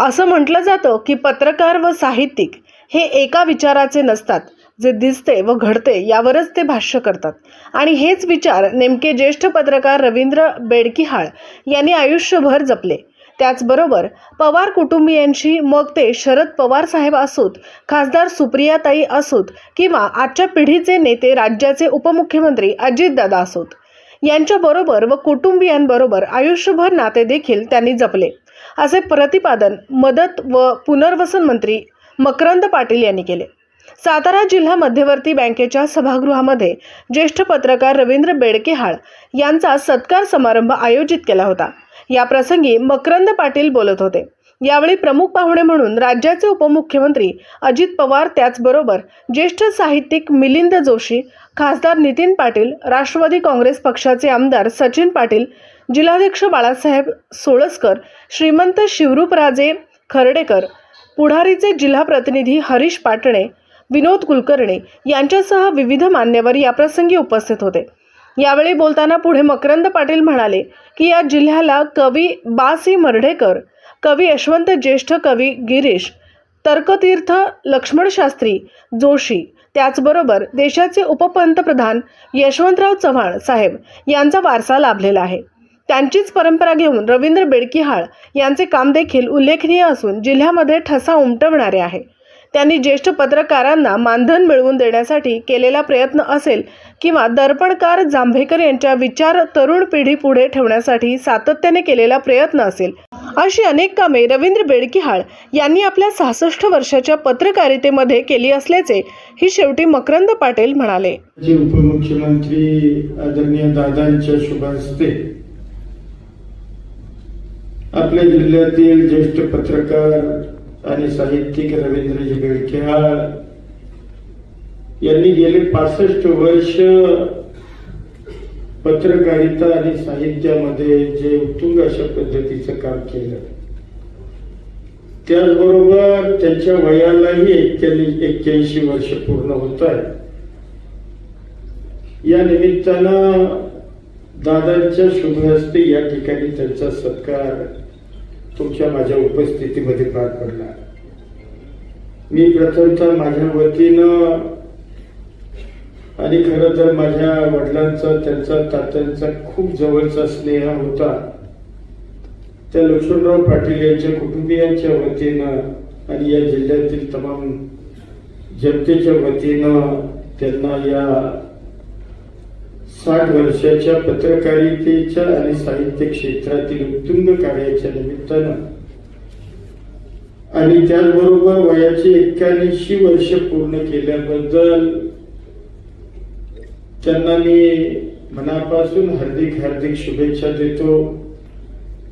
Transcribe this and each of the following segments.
असं म्हटलं जातं की पत्रकार व साहित्यिक हे एका विचाराचे नसतात जे दिसते व घडते यावरच ते भाष्य करतात. आणि हेच विचार नेमके ज्येष्ठ पत्रकार रवींद्र बेडकिहाळ यांनी आयुष्यभर जपले. त्याचबरोबर पवार कुटुंबियांशी मग ते शरद पवार साहेब असोत खासदार सुप्रियाताई असोत किंवा आजच्या पिढीचे नेते राज्याचे उपमुख्यमंत्री अजितदादा असोत. यांच्याबरोबर व कुटुंबियांबरोबर आयुष्यभर नाते देखील त्यांनी जपले. असे प्रतिपादन मदत व पुनर्वसन मंत्री मकरंद पाटील यांनी केले. सातारा जिल्हा मध्यवर्ती बँकेच्या सभागृहामध्ये ज्येष्ठ पत्रकार रवींद्र बेडकेहाळ यांचा सत्कार समारंभ आयोजित केला होता. या प्रसंगी मकरंद पाटील बोलत होते. यावेळी प्रमुख पाहुणे म्हणून राज्याचे उपमुख्यमंत्री अजित पवार त्याचबरोबर ज्येष्ठ साहित्यिक मिलिंद जोशी खासदार नितीन पाटील राष्ट्रवादी काँग्रेस पक्षाचे आमदार सचिन पाटील जिल्हाध्यक्ष बाळासाहेब सोळसकर श्रीमंत शिवरूपराजे खर्डेकर पुढारीचे जिल्हा प्रतिनिधी हरीश पाटणे विनोद कुलकर्णी यांच्यासह विविध मान्यवर याप्रसंगी उपस्थित होते. यावेळी बोलताना पुढे मकरंद पाटील म्हणाले की या जिल्ह्याला कवी बासी मर्ढेकर कवी यशवंत ज्येष्ठ कवी गिरीश तर्कतीर्थ लक्ष्मणशास्त्री जोशी त्याचबरोबर देशाचे उपपंतप्रधान यशवंतराव चव्हाण साहेब यांचा वारसा लाभलेला आहे. त्यांचीच परंपरा घेऊन रवींद्र बेडकिहाळ यांचे काम देखील उल्लेखनीय असून जिल्ह्यामध्ये ठसा उमटवणारे आहे. त्यांनी ज्येष्ठ पत्रकारांना मानधन मिळवून देण्यासाठी केलेला प्रयत्न असेल किंवा दर्पणकार जांभेकर यांच्या विचार तरुण पिढी पुढे ठेवण्यासाठी सातत्याने केलेला प्रयत्न असेल. अशी अनेक कामे रवींद्र बेडकिहाळ यांनी आपल्या सहासष्ट वर्षाच्या पत्रकारितेमध्ये केली असल्याचे ही शेवटी मकरंद पाटील म्हणाले. उपमुख्यमंत्री आदरणीय दादांच्या शुभास्ते आपल्या जिल्ह्यातील ज्येष्ठ पत्रकार आणि साहित्यिक रवींद्रजी बेडकेहाळ यांनी गेले पासष्ट वर्ष पत्रकारिता आणि साहित्यामध्ये जे उत्तुंग अशा पद्धतीचं काम केलं. त्याचबरोबर त्यांच्या वयालाही एक्क्याऐंशी एक्क्याऐंशी वर्ष पूर्ण होत आहे. या निमित्तानं दादांच्या शुभ हस्ते या ठिकाणी त्यांचा सत्कार तुमच्या माझ्या उपस्थितीमध्ये पार पडला. मी प्रथमतः माझ्या वतीनं आणि खरं तर माझ्या वडिलांचा त्यांचा तात्यांचा खूप जवळचा स्नेह होता. त्या लक्ष्मणराव पाटील यांच्या कुटुंबियांच्या वतीनं आणि या जिल्ह्यातील तमाम जनतेच्या वतीनं त्यांना या साठ वर्षाच्या पत्रकारितेच्या आणि साहित्य क्षेत्रातील उत्तुंग कार्याच्या निमित्तानं आणि त्याचबरोबर वयाची एक्क्याऐंशी वर्ष पूर्ण केल्याबद्दल त्यांना मी मनापासून हार्दिक हार्दिक शुभेच्छा देतो.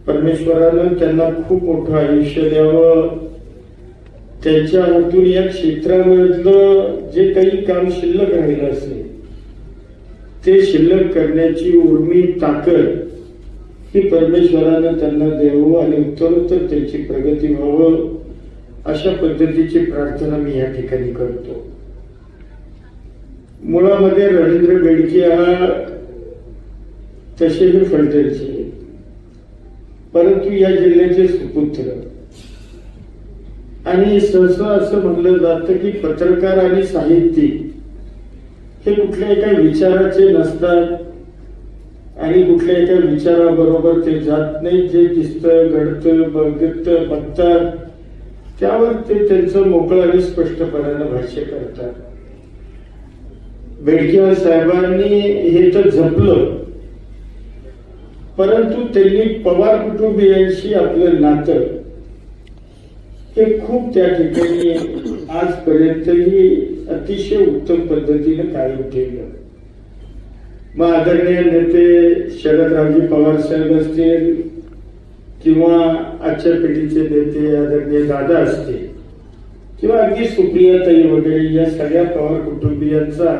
परमेश्वरानं त्यांना खूप मोठं आयुष्य द्यावं. त्यांच्या हातून या क्षेत्रामधलं जे काही काम शिल्लक राहिलं असेल ते शिल्लक करण्याची उर्मी ताकद ही परमेश्वरानं त्यांना द्यावं आणि उत्तरोत्तर त्यांची प्रगती व्हावं अशा पद्धतीची प्रार्थना मी या ठिकाणी करतो. मुळामध्ये रवींद्र बेडके हा तसेही फलटणचे. परंतु या जिल्ह्याचे सुपुत्र. आणि सहसा असं म्हणलं जातं की पत्रकार आणि साहित्यिक हे कुठल्या एका विचाराचे नसतात आणि कुठल्या एका विचाराबरोबर ते जात नाही जे दिसतं घडतं बघत बघतात. त्यावर ते त्यांचं मोकळं आणि स्पष्टपणानं भाष्य करतात. बेडकेवार साहेबांनी हे तर जपलं. परंतु त्यांनी पवार कुटुंबियांशी आपलं नातं हे खूप त्या ठिकाणी आजपर्यंतही अतिशय उत्तम पद्धतीने कायम ठेवलं. मग आदरणीय नेते शरदरावजी पवार साहेब असतील किंवा आजच्या पिढीचे नेते आदरणीय दादा असतील किंवा अगदी सुप्रियाताई वगैरे या सगळ्या पवार कुटुंबियांचा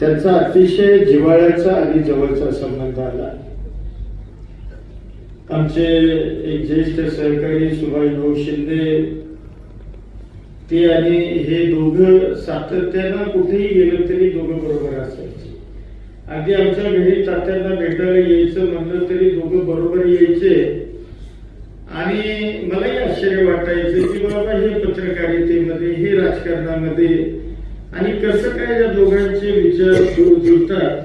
त्यांचा अतिशय जिव्हाळ्याचा आणि जवळचा संबंध आला. आमचे एक ज्येष्ठ सहकारी सुभाषभाऊ शिंदे ते आणि हे दोघं सातत्यानं कुठेही गेलं तरी दोघं बरोबर असायचे. आधी आमच्या घरी तात्यांना भेटायला यायचं म्हणलं तरी दोघं बरोबर यायचे. आणि मलाही आश्चर्य वाटायचं की बाबा हे पत्रकारितेमध्ये हे राजकारणामध्ये आणि कसं काय या दोघांचे विचार जुळतात?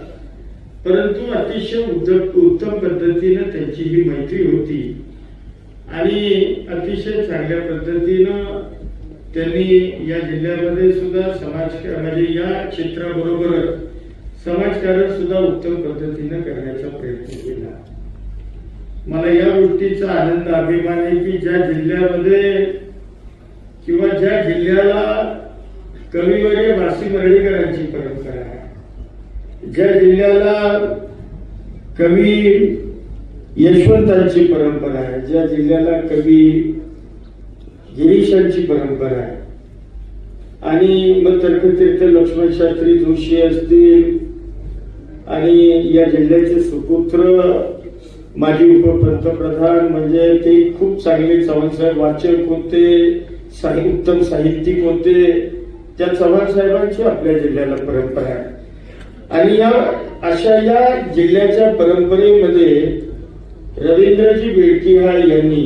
परंतु अतिशय उत्तम पद्धतीनं त्यांची ही मैत्री होती. आणि अतिशय चांगल्या पद्धतीनं त्यांनी या जिल्ह्यामध्ये सुद्धा समाज म्हणजे या क्षेत्राबरोबरच समाजकारण सुद्धा उत्तम पद्धतीनं करण्याचा प्रयत्न केला. मला या गोष्टीचा आनंद अभिमान आहे की ज्या जिल्ह्यामध्ये किंवा ज्या जिल्ह्याला कविवर्य वासी मर्ढेकरांची परंपरा आहे. ज्या जिल्ह्याला कवी यशवंतांची परंपरा आहे ज्या जिल्ह्याला कवी गिरीशांची परंपरा आहे आणि मग तर्कतीर्थ लक्ष्मण शास्त्री जोशी असतील आणि या जिल्ह्याचे सुपुत्र माजी उपपंतप्रधान म्हणजे ते खूप चांगले चव्हाणसाहेब वाचक होते साहि- उत्तम साहित्यिक होते. त्या चव्हाण साहेबांची आपल्या जिल्ह्याला परंपरा आहे. आणि या अशा या जिल्ह्याच्या परंपरेमध्ये रवींद्रजी बेळकिहाळ यांनी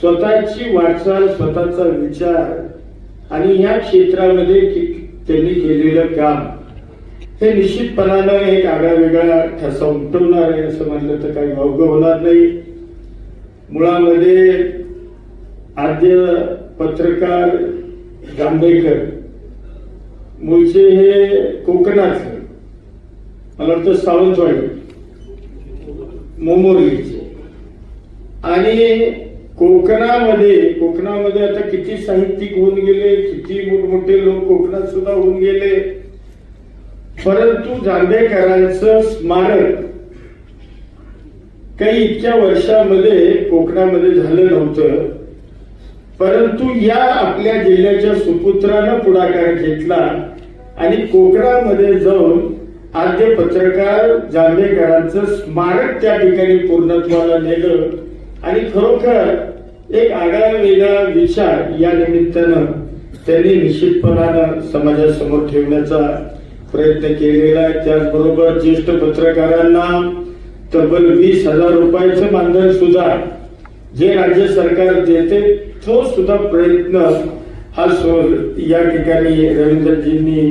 स्वतःची वाटचाल स्वतःचा विचार आणि या क्षेत्रामध्ये त्यांनी केलेलं काम हे निश्चितपणानं एक आगळा वेगळा ठसा उमटवणार आहे असं म्हणलं तर काही अवघ होणार नाही. मुळामध्ये आद्य पत्रकार जांभेकर मुळचे हे कोकणाचे मला वाटतं सावंतवाडी. मोमोरगीचे आणि कोकणामध्ये कोकणामध्ये आता किती साहित्यिक होऊन गेले किती मोठमोठे लोक कोकणात सुद्धा होऊन गेले. परंतु जांभेकरांचं स्मारक काही इतक्या वर्षामध्ये कोकणामध्ये झालं नव्हतं. परंतु या आपल्या जिल्ह्याच्या सुपुत्रानं पुढाकार घेतला आणि कोकणामध्ये जाऊन आद्य पत्रकार जांभेकरांचं स्मारक त्या ठिकाणी पूर्णत्वाला नेलं आणि खरोखर एक आगळा वेगळा विचार या निमित्तानं त्यांनी निश्चितपणानं समाजासमोर ठेवण्याचा प्रयत्न केलेला आहे. त्याचबरोबर ज्येष्ठ पत्रकारांना तब्बल वीस हजार रुपयाचं मानधन सुद्धा जे राज्य सरकार देते तो सुद्धा प्रयत्न हा सो या ठिकाणी रवींद्रजींनी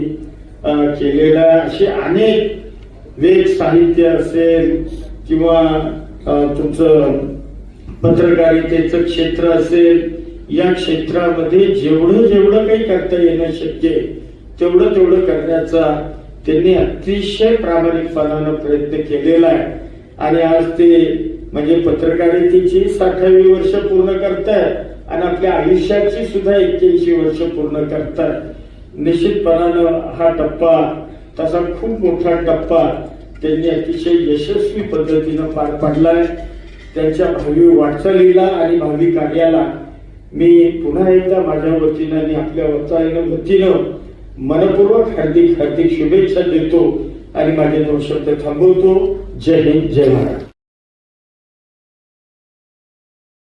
केलेला असे अनेक वेद साहित्य असेल किंवा तुमचं पत्रकारितेचं क्षेत्र असेल या क्षेत्रामध्ये जेवढं जेवढं काही करता येणं शक्य तेवढं तेवढं करण्याचा त्यांनी अतिशय प्रामाणिकपणानं प्रयत्न केलेला आहे. आणि आज ते म्हणजे पत्रकारितेची साठावी वर्ष पूर्ण करतायत आणि आपल्या आयुष्याची सुद्धा एक्क्याऐंशी वर्ष पूर्ण करतायत. निश्चितपणानं हा टप्पा तसा खूप मोठा टप्पा त्यांनी अतिशय यशस्वी पद्धतीनं पार पाडलाय. त्यांच्या भावी वाटचालीला आणि भावी कार्याला मी पुन्हा एकदा माझ्या वतीनं आणि आपल्या वतीनं वतीनं मनपूर्वक हार्दिक हार्दिक शुभेच्छा देतो आणि माझे दोन शब्द थांबवतो. जय हिंद जय महाराज